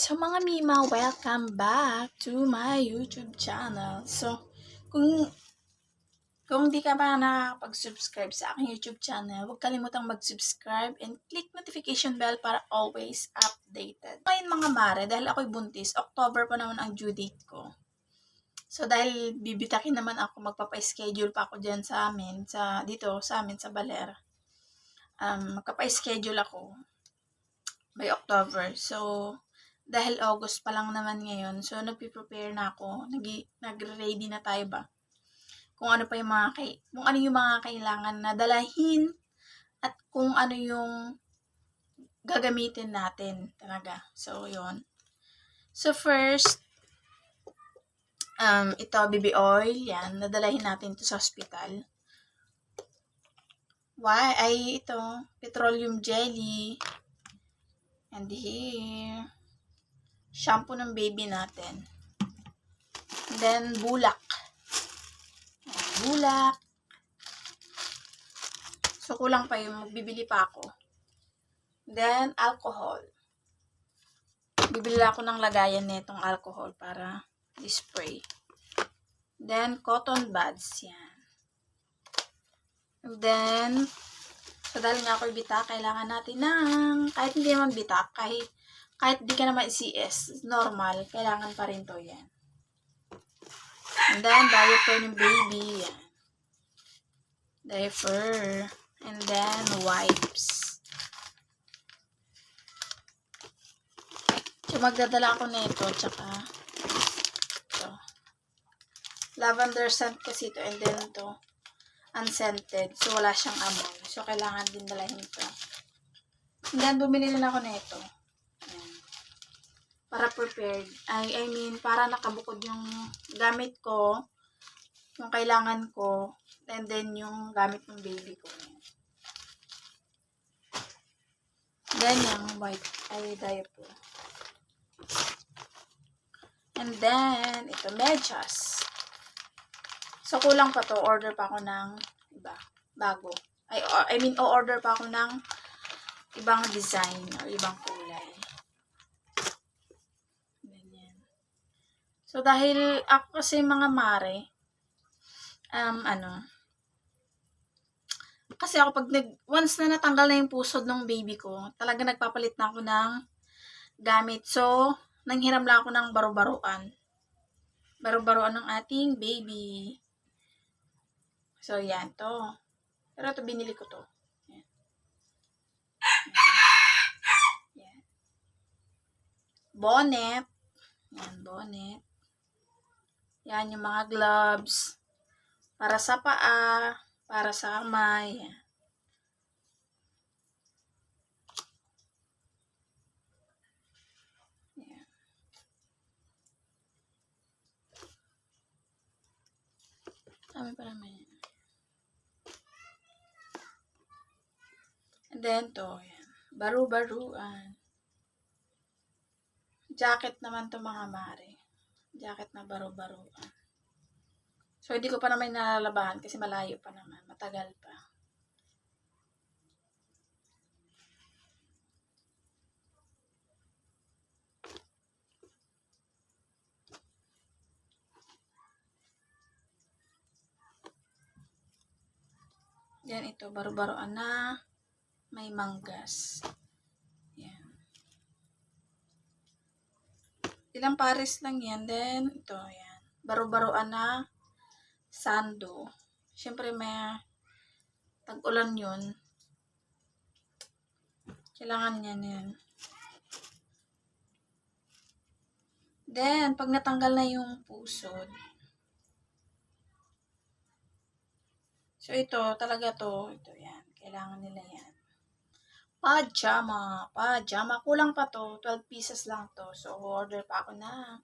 So mga Mima, welcome back to my YouTube channel. So, kung kung di ka pa nakapag-subscribe sa aking YouTube channel, huwag kalimutang mag-subscribe and click notification bell para always updated. Ngayon mga mare, dahil ako'y buntis, October pa naman ang due date ko. So dahil bibitakin naman ako, magpapa-schedule pa ako dyan sa amin, sa, dito sa amin sa Baler. Um, magpapa-schedule ako by October. So, dahil August pa lang naman ngayon, so nagpe-prepare na ako, nag nagre-ready na tayo ba? Kung ano pa yung mga kay, kung ano yung mga kailangan na dalahin at kung ano yung gagamitin natin talaga. So, yon So, first, um, ito, baby oil, yan, nadalahin natin to sa hospital. Why? Ay, ito, petroleum jelly. And here, shampoo ng baby natin. Then, bulak. Bulak. So, kulang pa yung magbibili pa ako. Then, alcohol. Bibili ako ng lagayan nitong alcohol para i-spray. Then, cotton buds. Yan. And then, so dahil nga ako bita, kailangan natin ng, kahit hindi naman bita, kahit, kahit di ka naman CS, normal, kailangan pa rin to yan. And then, diaper ng baby, yan. Diaper. And then, wipes. So, magdadala ako nito, tsaka, ito. Lavender scent kasi ito, and then ito, unscented. So, wala siyang amoy. So, kailangan din dalahin ito. And then, bumili na ako nito. Ayan. Para prepared. I, I mean, para nakabukod yung gamit ko, yung kailangan ko, and then yung gamit ng baby ko. Then, yung white, ay, diaper. And then, ito, medyas. So, kulang pa to. Order pa ako ng iba. Bago. I, I mean, o-order pa ako ng ibang design or ibang kulay. Ganyan. So, dahil ako kasi mga mare, um, ano, kasi ako pag nag, once na natanggal na yung pusod ng baby ko, talaga nagpapalit na ako ng gamit. So, nanghiram lang ako ng baro-baroan. Baro-baroan ng ating baby. So, yan to. Pero ito, binili ko to. Yan. Yan. Bonnet. Yan, bonnet. Yan, yung mga gloves. Para sa paa. Para sa kamay. Yan. Dami pa naman yan. And then to, yan. Baru-baruan. Jacket naman to mga mare. Jacket na baru-baruan. So, hindi ko pa naman nalalabahan kasi malayo pa naman. Matagal pa. Yan ito, baru-baruan na may manggas. Ilang pares lang yan. Then, ito, yan. Baru-baruan na sando. Siyempre, may tag-ulan yun. Kailangan yan yan. Then, pag natanggal na yung pusod, So, ito, talaga to. Ito, yan. Kailangan nila yan. Pajama. Pajama. Kulang pa to. 12 pieces lang to. So, order pa ako na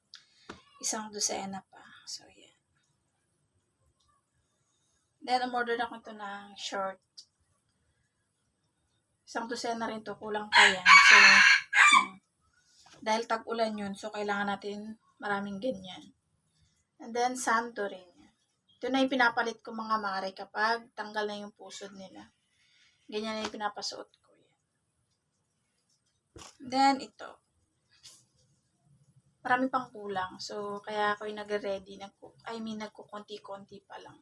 isang dosena pa. So, yan. Then, umorder ako ito ng short. Isang dosena rin to. Kulang pa yan. So, hmm. dahil tag-ulan yun, so kailangan natin maraming ganyan. And then, santo rin. Ito na yung pinapalit ko mga mare kapag tanggal na yung pusod nila. Ganyan na yung pinapasuot ko. Then, ito. marami pang kulang. So, kaya ako yung nag-ready. Nagku I mean, nagkukunti-kunti pa lang.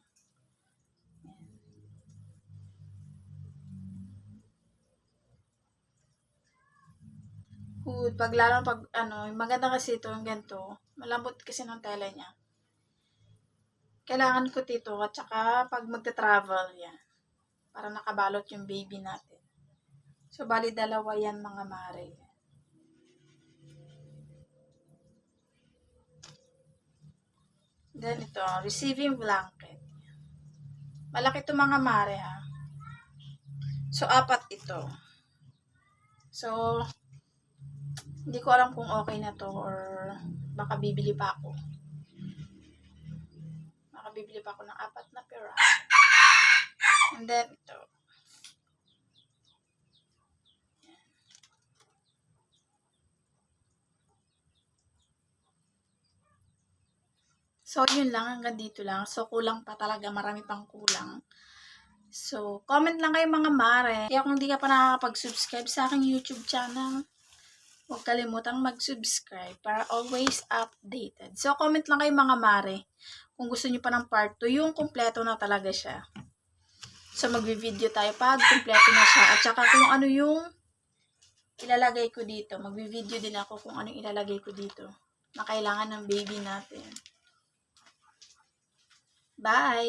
Hood, pag lalo pag ano, maganda kasi ito, yung ganito, malambot kasi ng tela niya. Kailangan ko dito at saka pag magta-travel yan, para nakabalot yung baby natin. So, bali dalawa yan mga mare. Then ito, receiving blanket. Malaki ito mga mare ha. So, apat ito. So, hindi ko alam kung okay na to or baka bibili pa ako. Baka bibili pa ako ng apat na pera. And then, ito. So, yun lang. Hanggang dito lang. So, kulang pa talaga. Marami pang kulang. So, comment lang kayo mga mare. Kaya kung hindi ka pa nakakapag-subscribe sa aking YouTube channel, huwag kalimutang mag-subscribe para always updated. So, comment lang kayo mga mare kung gusto nyo pa ng part 2, yung kompleto na talaga siya. So, magvi-video tayo pag kompleto na siya. At saka kung ano yung ilalagay ko dito. Magvi-video din ako kung ano ilalagay ko dito na kailangan ng baby natin. Bye!